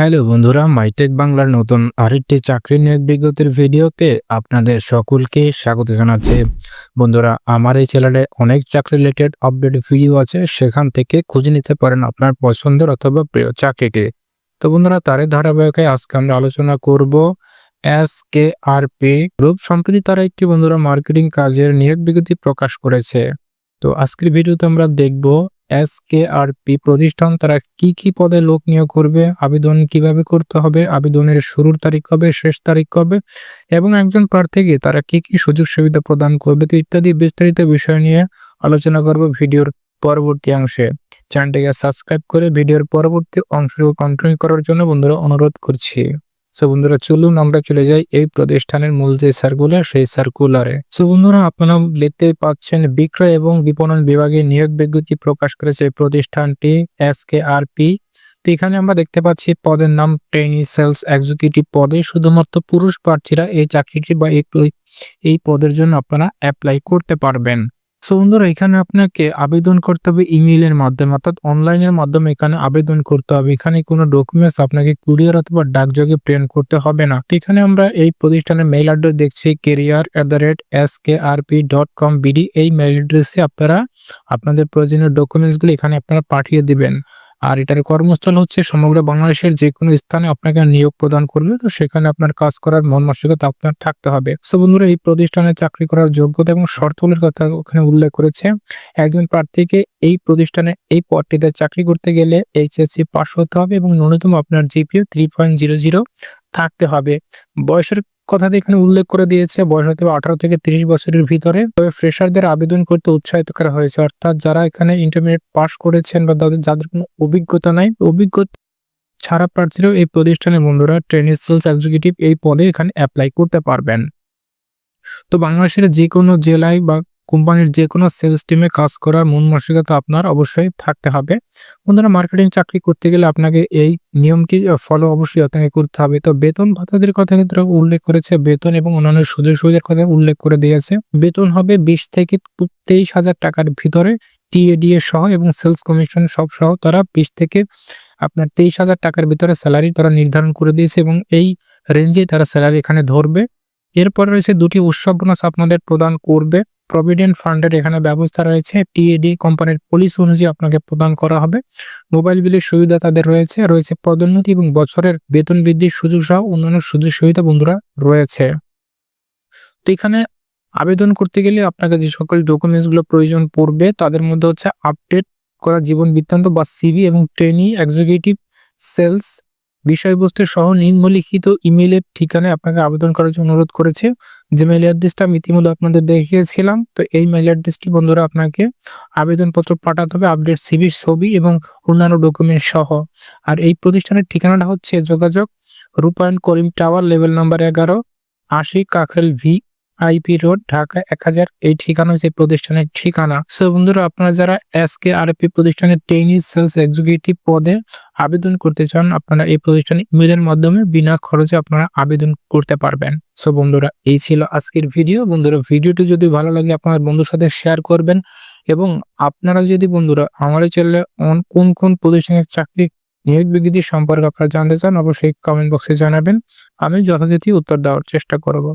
Hello বন্ধুরা, MyTech বাংলার নতুন আরেকটি চাকরি নিয়োগ বিজ্ঞপ্তির ভিডিওতে আপনাদের সকলকে স্বাগত জানাচ্ছি। বন্ধুরা, আমার এই চ্যানেলে অনেক চাকরি রিলেটেড আপডেট ভিডিও আছে, সেখান থেকে খুঁজে নিতে পারেন আপনার পছন্দের অথবা প্রিয় চাকরিটি তো বন্ধুরা, তারই ধারাবাহিকে আজকে আমরা আলোচনা করব S K R P group সম্প্রতি তারা একটি বন্ধুরা মার্কেটিং কাজের নিয়োগ বিজ্ঞপ্তি প্রকাশ করেছে। তো আজকের ভিডিওতে আমরা দেখব এস কে আর পি প্রতিষ্ঠান, তারা কি কি পদে লোক নিয়োগ করবে, আবেদন কীভাবে করতে হবে, আবেদনের শুরুর তারিখ কবে, শেষ তারিখ কবে, এবং একজন প্রার্থীকে তারা কি কি সুযোগ সুবিধা প্রদান করবে, তো ইত্যাদি বিস্তারিত বিষয় নিয়ে আলোচনা করব ভিডিওর পরবর্তী অংশে। চ্যানেলটিকে সাবস্ক্রাইব করে ভিডিওর পরবর্তী অংশটুকু কন্টিনিউ করার জন্য বন্ধুরা অনুরোধ করছি। সো বন্ধুরা, চলুন আমরা চলে যাই এই প্রতিষ্ঠানের মূল যে সার্কুলার সেই সার্কুলারে সো বন্ধুরা, আপনারা দেখতে পাচ্ছেন, বিক্রয় এবং বিপণন বিভাগে নিয়োগ বিজ্ঞপ্তি প্রকাশ করেছে প্রতিষ্ঠানটি, এস কে আর পি। তো এখানে আমরা দেখতে পাচ্ছি, পদের নাম ট্রেনি সেলস এক্সিকিউটিভ পদে শুধুমাত্র পুরুষ প্রার্থীরা এই চাকরিটি বা এই পদের জন্য আপনারা অ্যাপ্লাই করতে পারবেন। সো বন্ধুরা, এখানে আপনাকে আবেদন করতে হবে ইমেইলের মাধ্যমে, অর্থাৎ অনলাইনের মাধ্যমে এখানে আবেদন করতে হবে। এখানে কোনো ডকুমেন্টস আপনাকে কুরিয়ার অথবা ডাকযোগে প্রেরণ করতে হবে না। এখানে আমরা এই প্রতিষ্ঠানের মেইল অ্যাড্রেস দেখছি career at the rate S K R P dot com BD এই মেইল অ্যাড্রেসে আপনারা আপনাদের প্রয়োজনীয় ডকুমেন্টসগুলো এখানে আপনারা পাঠিয়ে দিবেন। আর এটার কর্মস্থল হচ্ছে সমগ্র বাংলাদেশের যে কোনো স্থানে আপনাকে নিয়োগ প্রদান করবে। তো সেখানে আপনার কাজ করার মন মানসিকতা আপনার থাকতে হবে। সো বন্ধুরা, এই প্রতিষ্ঠানে চাকরি করার যোগ্যতা এবং শর্তগুলির কথা ওখানে উল্লেখ করেছে। একজন প্রার্থীকে এই প্রতিষ্ঠানে, এই পদটিতে চাকরি করতে গেলে এইচএসসি পাস হতে হবে এবং ন্যূনতম আপনার GPA three point zero zero থাকতে হবে। বয়সের কথা এখানে উল্লেখ করে দিয়েছে, বয়স হতে আঠারো থেকে তিরিশ বছরের ভিতরে। তবে ফ্রেশারদের আবেদন করতে উৎসাহিত করা হয়েছে, অর্থাৎ যারা এখানে ইন্টারমিডিয়েট পাস করেছেন বা তাদের, যাদের কোনো অভিজ্ঞতা নাই, অভিজ্ঞতা ছাড়া প্রার্থীরাও এই প্রতিষ্ঠানের বন্ধুরা ট্রেনিং সেলস এক্সিকিউটিভ এই পদে এখানে অ্যাপ্লাই করতে পারবেন। তো বাংলাদেশের যে কোনো জেলায় বা কোম্পানির যে কোনো সেলস টিমে কাজ করার মন মানসিকতা আপনার অবশ্যই থাকতে হবে। বন্ধুরা মার্কেটিং চাকরি করতে গেলে আপনাকে এই নিয়মটি ফলো অবশ্যই আপনাকে করতে হবে। তো বেতন ভাতাদের কথা কিন্তু উল্লেখ করেছে। বেতন এবং অন্যান্য সুযোগ সুবিধার কথা উল্লেখ করে দিয়েছে। বেতন হবে বিশ থেকে তেইশ হাজার টাকার ভিতরে টিএডিএ সহ এবং সেলস কমিশন সব সহ তারা বিশ থেকে আপনার তেইশ হাজার টাকার ভিতরে স্যালারি তারা নির্ধারণ করে দিয়েছে এবং এই রেঞ্জে তারা স্যালারি এখানে ধরবে। এরপর রয়েছে দুটি উৎসব বোনাস আপনাদের প্রদান করবে। প্রভিডেন্ট ফান্ডের এখানে ব্যবস্থা রয়েছে। টিএডি কোম্পানির পলিসি অনুযায়ী আপনাকে প্রদান করা হবে। মোবাইল বিলের সুবিধা তাদের রয়েছে। রয়েছে পদোন্নতি এবং বছরের বেতন বৃদ্ধির সুযোগ সহ অন্যান্য সুযোগ সুবিধা বন্ধুরা রয়েছে। তো এখানে আবেদন করতে গেলে আপনাকে যে সকল ডকুমেন্টসগুলো প্রয়োজন পড়বে, তাদের মধ্যে হচ্ছে আপডেট করা জীবন বৃত্তান্ত বা সিভি এবং ট্রেনি এক্সিকিউটিভ সেলস বিষয়বস্তু সহ নিম্নলিখিত ইমেলের ঠিকানায় আপনাকে আবেদন করার জন্য অনুরোধ করেছে। যে মেইল অ্যাড্রেসটা আমি ইতিমধ্যে আপনাদের দেখিয়েছিলাম, তো এই মেইল অ্যাড্রেসটি বন্ধুরা আপনাকে আবেদনপত্র পাঠাতে হবে আপডেট সিভির ছবি এবং অন্যান্য ডকুমেন্ট সহ। আর এই প্রতিষ্ঠানের ঠিকানাটা হচ্ছে যোগাযোগ রূপায়ণ করিম টাওয়ার লেভেল নাম্বার এগারো আশি Kakrail V IP road Dhaka এক হাজার। এই ঠিকানা হচ্ছে প্রতিষ্ঠানের ঠিকানা। সো বন্ধুরা, আপনারা যারা এস কে আর পি প্রতিষ্ঠানের টেনিস সেলস এক্সিকিউটিভ পদে আবেদন করতে চান, আপনারা এই প্রতিষ্ঠানে ইমেলের মাধ্যমে বিনা খরচে আপনারা আবেদন করতে পারবেন। সো বন্ধুরা, এই ছিল আজকের ভিডিও বন্ধুরা ভিডিওটি যদি ভালো লাগে, আপনার বন্ধুর সাথে শেয়ার করবেন এবং আপনারা যদি, বন্ধুরা, আমার চ্যানেলে কোন কোন প্রতিষ্ঠানের চাকরি নিয়োগ বিজ্ঞপ্তি সম্পর্কে আপনারা জানতে চান, অবশ্যই কমেন্ট বক্সে জানাবেন। আমি যথাযথ উত্তর দেওয়ার চেষ্টা করব।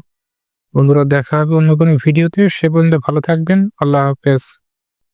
বন্ধুরা দেখা হবে অন্য কোনো ভিডিওতে সে পর্যন্ত ভালো থাকবেন। আল্লাহ হাফেজ।